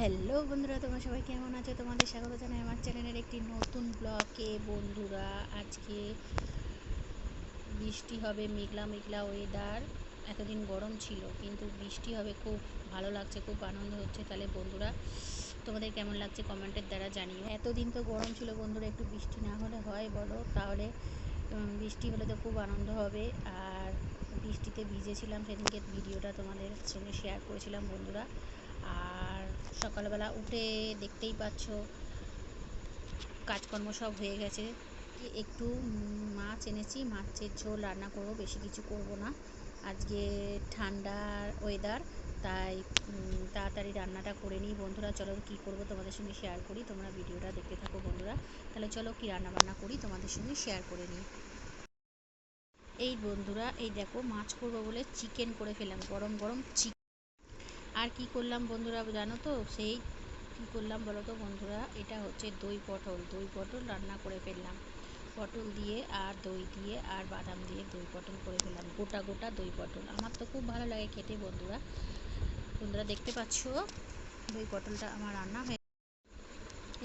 Hello বন্ধুরা, তোমরা সবাই কেমন আছো? তোমাদের স্বাগত জানাই আমার চ্যানেলের একটি নতুন ব্লগে। বন্ধুরা, আজকে বৃষ্টি হবে, মেঘলা মেঘলা ওয়েদার এতদিন গরম ছিল, কিন্তু বৃষ্টি হবে, খুব ভালো লাগছে, খুব আনন্দ হচ্ছে তাহলে বন্ধুরা। তোমাদের কেমন লাগছে কমেন্টের দ্বারা জানিও। এতদিন তো গরম ছিল বন্ধুরা, একটু বৃষ্টি না হলে হয়, বলো? তাহলে বৃষ্টি হলে তো খুব আনন্দ হবে। আর বৃষ্টিতে ভিজেছিলাম, সেদিনকে ভিডিওটা তোমাদের সঙ্গে শেয়ার করেছিলাম বন্ধুরা। আর সকালবেলা উঠে দেখতেই পাচ্ছ, কাজকর্ম সব হয়ে গেছে। একটু মাছ এনেছি, মাছের ঝোল রান্না করব, বেশি কিছু করব না। আজকে ঠান্ডার ওয়েদার তাই তাড়াতাড়ি রান্নাটা করে নিই। বন্ধুরা, চলো কী করব তোমাদের সঙ্গে শেয়ার করি। তোমরা ভিডিওটা দেখতে থাকো বন্ধুরা। তাহলে চলো কি রান্না বান্না করি তোমাদের সঙ্গে শেয়ার করে নিই। এই বন্ধুরা, এই দেখো, মাছ করব বলে চিকেন করে ফেললাম। গরম গরম চিকেন আর কি করলাম বন্ধুরা জানো তো? সেই কি করলাম বলো তো বন্ধুরা? এটা হচ্ছে দই পটল। দই পটল রান্না করে ফেললাম। পটল দিয়ে আর দই দিয়ে আর বাদাম দিয়ে দই পটল করে ফেললাম। গোটা গোটা দই পটল। আমার তো খুব ভালো লাগে খেতে বন্ধুরা। বন্ধুরা দেখতে পাচ্ছ? দই পটলটা আমার রান্না হয়ে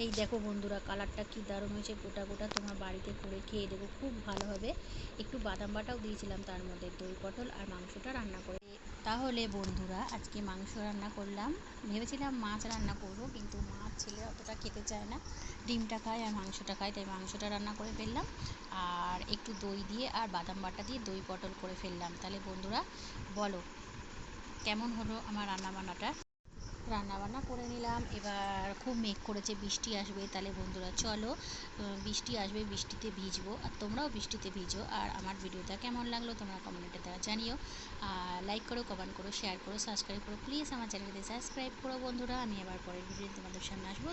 এই দেখো বন্ধুরা, কালারটা কি দারুণ হয়েছে। গোটা গোটা তোমার বাড়িতে করে খেয়ে দেবো, খুব ভালো হবে। একটু বাদাম বাটাও দিয়েছিলাম তার মধ্যে, দই, পটল আর মাংসটা রান্না করে। তাহলে বন্ধুরা, আজকে মাংস রান্না করলাম। ভেবেছিলাম মাছ রান্না করব, কিন্তু মাছ ছেলে অতটা খেতে চায় না। ডিমটা খায় আর মাংসটা খায়, তাই মাংসটা রান্না করে ফেললাম। আর একটু দই দিয়ে আর বাদাম বাটা দিয়ে দই, পটল করে ফেললাম। তাহলে বন্ধুরা, বলো, কেমন হলো আমার রান্না বান্নাটা রান্না বান্না করে নিলাম। এবার খুব মেঘ করেছে, বৃষ্টি আসবে। তাহলে বন্ধুরা, চলো বৃষ্টি আসবে, বৃষ্টিতে ভিজবো। আর তোমরাও বৃষ্টিতে ভিজো। আর আমার ভিডিওটা কেমন লাগল, তোমরা কমেন্টে দ্বারা জানিও। আর লাইক করো কমেন্ট করো শেয়ার করো সাবস্ক্রাইব করো। প্লিজ আমার চ্যানেলটি সাবস্ক্রাইব করো বন্ধুরা। আমি আবার পরের ভিডিওতে তোমাদের সামনে আসব।